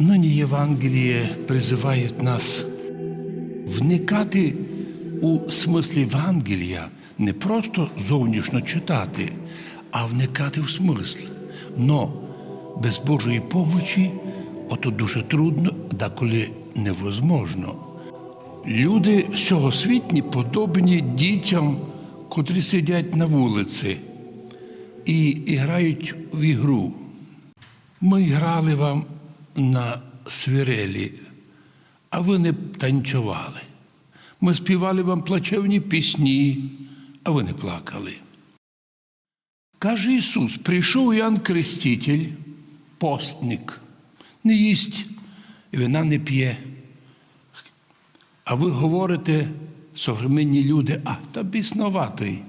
Нині Євангеліє призиває нас вникати у смислі Євангелія, не просто зовнішньо читати, а вникати в смисл. Но без Божої помочі ото дуже трудно, деколи невозможно. Люди сьогосвітні подобні дітям, котрі сидять на вулиці і, і грають в ігру. Ми грали вам на свирелі, а ви не танцювали. Ми співали вам плачевні пісні, а ви не плакали. Каже Ісус, прийшов Ян Креститель, постник, не їсть, вина не п'є. А ви говорите, современні люди, а та біснуватий.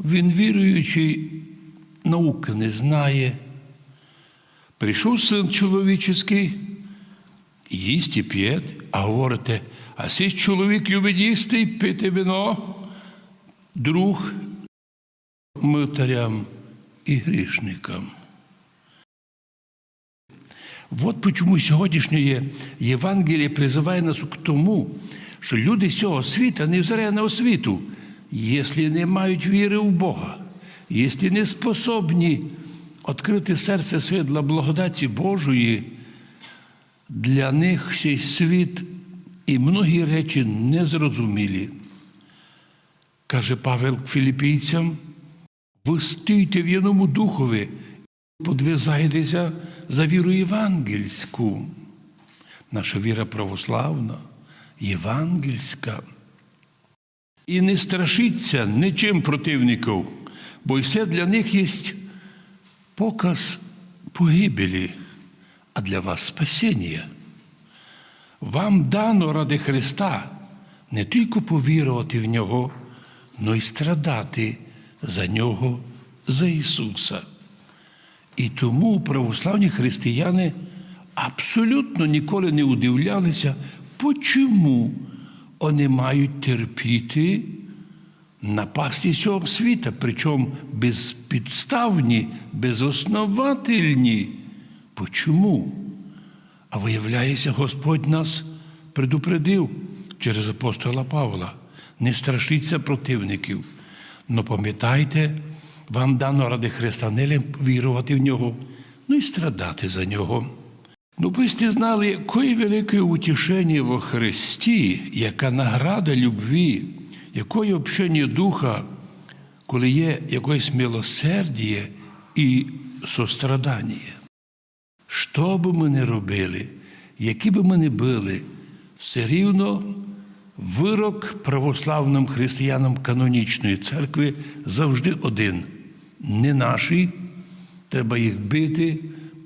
Він віруючий, науки не знає. Прийшов син чоловічий, їсть і п'є, а говорите, а сей чоловік любить їсти і пити вино, друг митарям і грішникам. От почому сьогоднішнє Євангеліє призиває нас к тому, що люди з цього світа не взирає на освіту, якщо не мають віри в Бога, якщо не способні відкрити серце своє для благодаті Божої, для них цей світ і многі речі незрозумілі. Каже Павел філіпійцям, ви стійте в єдному духові, подвизайтеся за віру євангельську. Наша віра православна, євангельська. І не страшіться нічим противників, бо все для них є показ погибелі, а для вас спасіння. Вам дано ради Христа не тільки повірувати в Нього, но й страдати за Нього, за Ісуса. І тому православні християни абсолютно ніколи не удивлялися, чому вони мають терпіти напасті цього світа, причому безпідставні, безосновательні. Почому? А виявляється, Господь нас предупредив через апостола Павла. Не страшіться противників. Но пам'ятайте, вам дано ради Христа не вірувати в нього, ну і страдати за нього. Ну, ви знали, якої велике утішення во Христі, яка награда любві, якої общення духа, коли є якесь милосердіє і сострадання. Що би ми не робили, які би ми не були, все рівно вирок православним християнам канонічної церкви завжди один. Не наші, треба їх бити.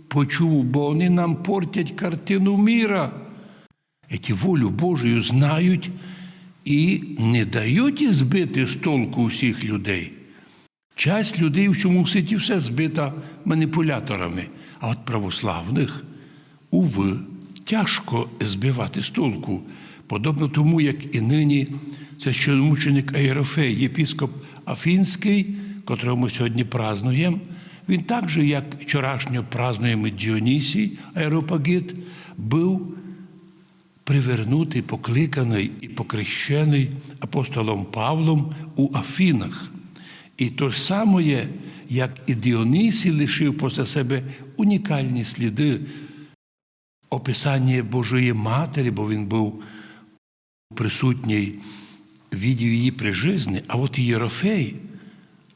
Почому? Бо вони нам портять картину міра. Ті волю Божою знають і не дають збити з толку всіх людей. Часть людей в цьому світі все збита маніпуляторами, а от православних, уви, тяжко збивати з толку, подобно тому, як і нині це щомученик Аєрофей, єпіскоп Афінський, котрого ми сьогодні празнуємо. Він так же, як вчорашньо празнуємо Діонісій, Аеропагит, був привернутий, покликаний і покрещений апостолом Павлом у Афінах. І то ж саме, як і Діонісій лишив після себе унікальні сліди описання Божої Матері, бо він був присутній відів її при житті, а от Єрофей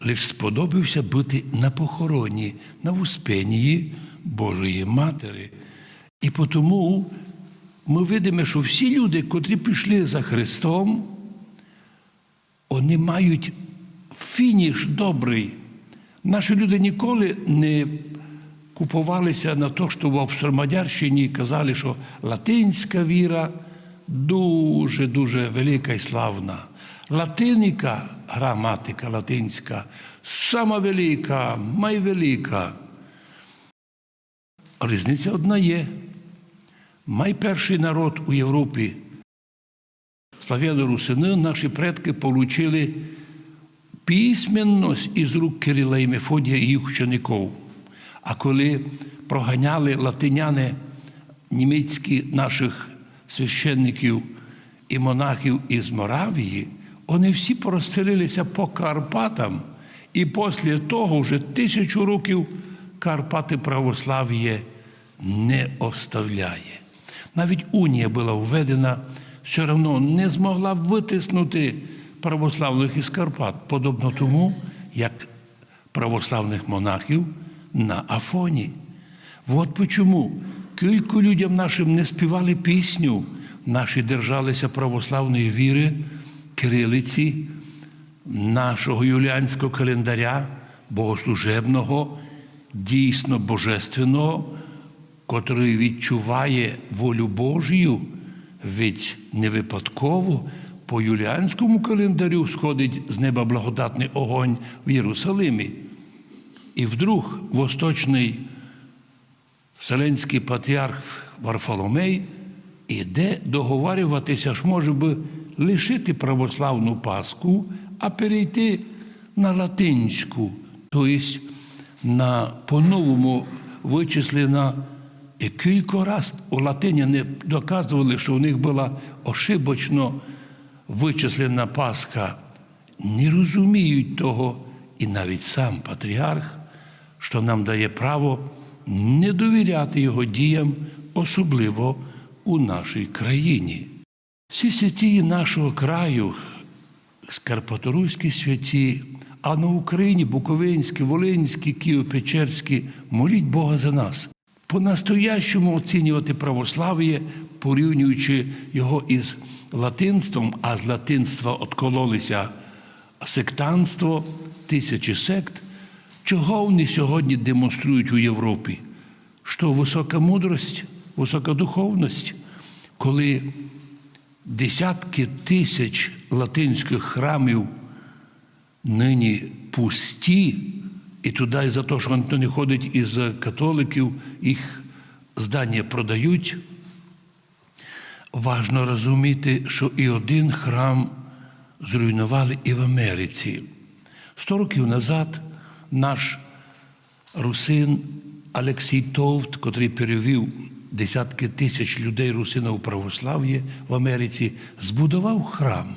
лише сподобався бути на похороні, на успенії Божої Матері. І тому ми видимо, що всі люди, котрі пішли за Христом, вони мають фініш добрий. Наші люди ніколи не купувалися на те, що в Австромадярщині казали, що латинська віра дуже-дуже велика і славна. Латиніка, граматика латинська, сама велика, майвелика. Різниця одна є. Майперший народ у Європі, славяно русини, наші предки отримали письменність із рук Кирила і Мефодія і їх учеників. А коли проганяли латиняни німецькі наших священників і монахів із Моравії, вони всі порозселилися по Карпатам, і після того вже тисячу років Карпати православ'я не оставляє. Навіть унія була введена, все одно не змогла витиснути православних із Карпат, подобно тому, як православних монахів на Афоні. От почому кілька людям нашим не співали пісню, наші держалися православної віри, кирилиці, нашого юліанського календаря, богослужебного, дійсно божественного, котрий відчуває волю Божію, ведь не випадково по юліанському календарю сходить з неба благодатний огонь в Єрусалимі. І вдруг восточний Вселенський патріарх Варфоломей іде договарюватися, ж може би лишити православну Пасху, а перейти на латинську, тобто на по-новому вичислена. І кілька раз у латині не доказували, що у них була ошибочно вичислена Пасха. Не розуміють того, і навіть сам патріарх, що нам дає право не довіряти його діям, особливо у нашій країні. Всі святі нашого краю, Скарпаторуські святі, а на Україні Буковинські, Волинські, Києво-Печерські, моліть Бога за нас. По-настоящому оцінювати православ'я, порівнюючи його із латинством, а з латинства откололися сектанство, тисячі сект. Чого вони сьогодні демонструють у Європі? Що висока мудрость, висока духовність, коли десятки тисяч латинських храмів нині пусті, і туди за те, що ніхто не ходить із католиків, їх здання продають. Важно розуміти, що і один храм зруйнували і в Америці. Сто років назад наш русин Олексій Товт, котрий перевів десятки тисяч людей русина у православ'я в Америці, збудував храм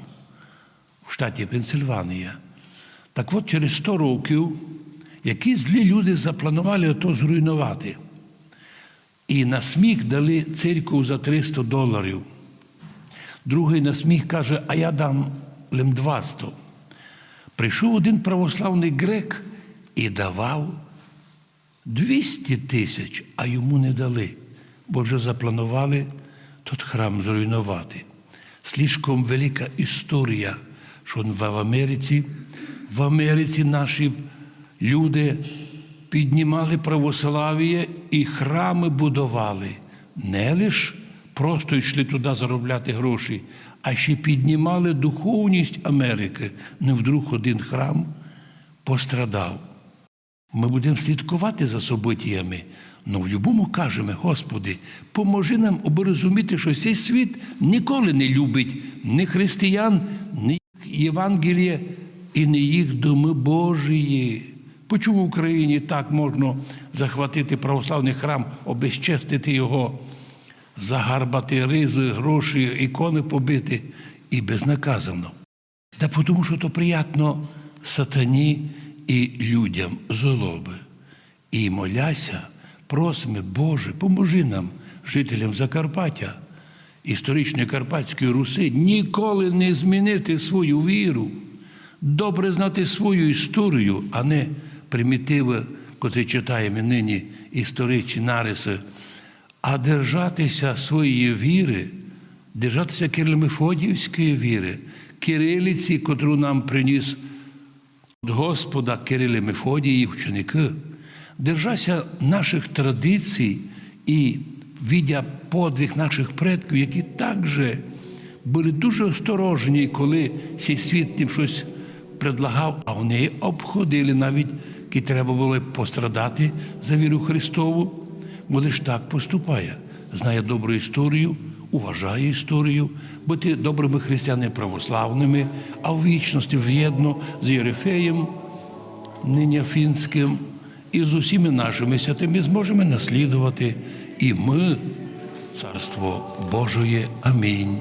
в штаті Пенсильванія. Так от через 100 років які злі люди запланували ото зруйнувати. І на сміх дали церкву за 300 доларів. Другий на сміх каже, а я дам лим 200. Прийшов один православний грек і давав 200 тисяч, а йому не дали, бо вже запланували тот храм зруйнувати. Слишком велика історія, що в Америці, в Америці наші люди піднімали православ'я і храми будували. Не лише просто йшли туди заробляти гроші, а ще піднімали духовність Америки. Не вдруг один храм пострадав. Ми будемо слідкувати за событиями, але в будь-якому кажемо, Господи, поможи нам оброзуміти, що цей світ ніколи не любить ні християн, ні Євангелія і не їх доми Божії. Почому в Україні так можна захватити православний храм, обезчестити його, загарбати ризи, гроші, ікони побити і безнаказано? Та тому, що то приємно сатані і людям золоби. І моляся, просимо, Боже, поможи нам, жителям Закарпаття, історичної Карпатської Руси, ніколи не змінити свою віру, добре знати свою історію, а не примітиви, котрі читаємо нині історичні нариси, а держатися своєї віри, держатися Кирило-Мефодіївської віри, кирилиці, котру нам приніс Господа Кириле Мефодії і ученики, держася наших традицій і віддя подвиг наших предків, які також були дуже осторожні, коли цей світ їм щось предлагав, а вони обходили навіть, які треба було пострадати за віру Христову. Бо ж так поступає, знає добру історію, уважає історію, бути добрими християнами православними, а в вічності в'єдно з Єрефеєм, нині Афінським, і з усіми нашими святими зможемо наслідувати і ми Царство Божоє. Амінь.